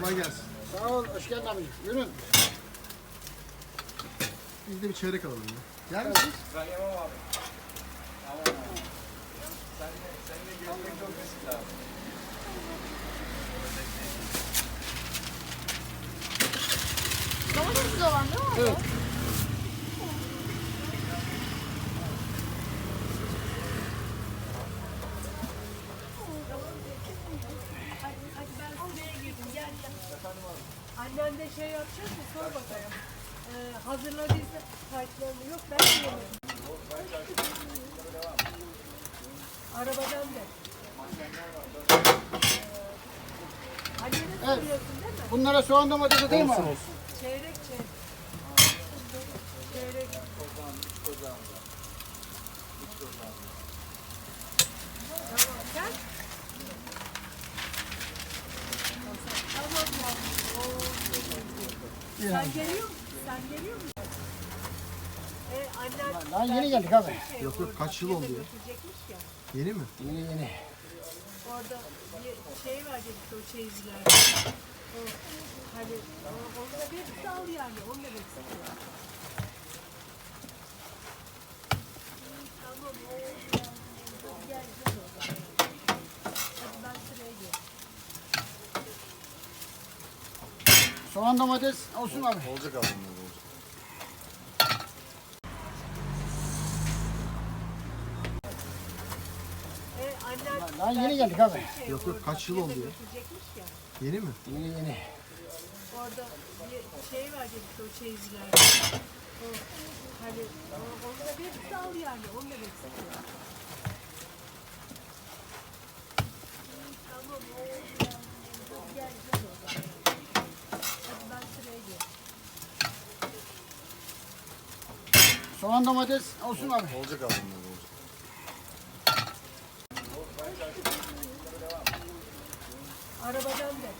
Kolay gelsin. Sağ ol, hoş geldin abi. Buyurun. Biz de bir çeyrek alalım ya. Yer misiniz? Ben yemem abi. Aman abi. Sen de, sen de gezmek çok riskli abi. Domates de olan değil mi? Evet. Hadi, hadi ben sıraya girdim. Gel gel. Annen de şey yapacak mı? Sor bakalım. Ee, hazırladıysa kayıtlarını yok ben de yemedim. Arabadan da. Annene Evet. soruyorsun değil mi? Bunlara soğan domatesi değil mi Olsun abi? olsun. Çeyrek çeyrek. Çeyrek. Tamam sen. Tamam ya. Oo, Sen geliyor musun? Sen geliyor musun? E, annen Daha yeni geldik abi. şey, Yok, yok, kaç yıl oldu ya? götürecekmiş ya. Yeni mi? Yeni yeni. Orada bir şey verecek o çeyizler. O, hani o- onu da bir sal yani. Onu da bir sal. Tamam. o- Gel gel o zaman. Hadi ben sıraya gireyim. Soğan domates olsun abi. Olacak abi. E, Daha yeni geldik abi. şey, Yok, yok, kaç yıl oldu ya? Yeni mi? Yeni yeni. Orada bir şey verecek o çeyizler. O, hani onu da bir sal yani. Onu da bir sal. Tamam. o- Gel gel o zaman. Hadi ben sıraya gireyim. Soğan domates olsun abi. Olacak abi bunlar olacak. Arabadan da.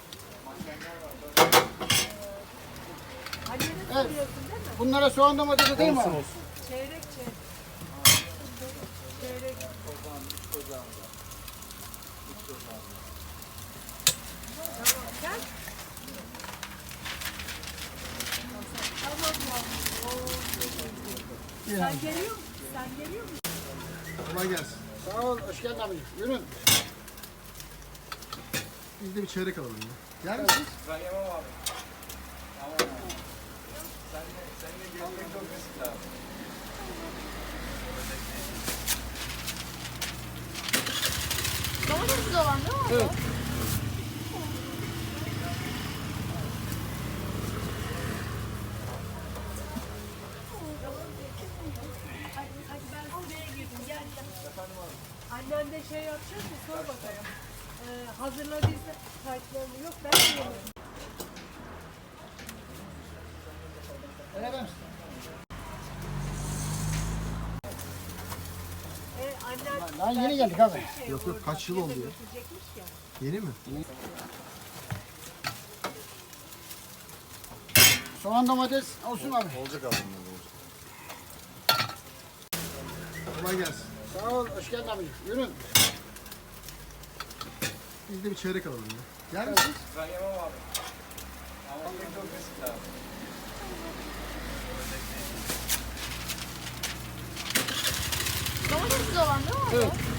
Evet. soruyorsun değil mi? Bunlara soğan domatesi değil mi Olsun olsun. Çeyrek çeyrek. Çeyrek. Tamam sen. Tamam ya. Oo, Sen geliyor musun? Sen geliyor musun? Kolay gelsin. Sağ ol, hoş geldin abi. Buyurun. Biz de bir çeyrek alalım ya. Yer misiniz? Ben yemem abi. Aman abi. Sen de, sen de gezmek çok riskli abi. Domates olan değil mi? Evet. Annen de şey yapacak mı? Sor bakalım. Ee, hazırladıysa kayıtlarını yok ben de yemedim. Öyle mi? E, annen Daha yeni geldik abi. şey, Yok, yok, kaç yıl oldu ya? götürecekmiş ya. Yeni mi? Soğan domates olsun abi. Olacak abi bunlar olacak. Kolay gelsin. Sağ ol, hoş geldin abi. Buyurun. Biz de bir çeyrek alalım ya. Yer misiniz? Ben yemem abi. Ama çok riskli abi. Domates olan değil mi? Evet.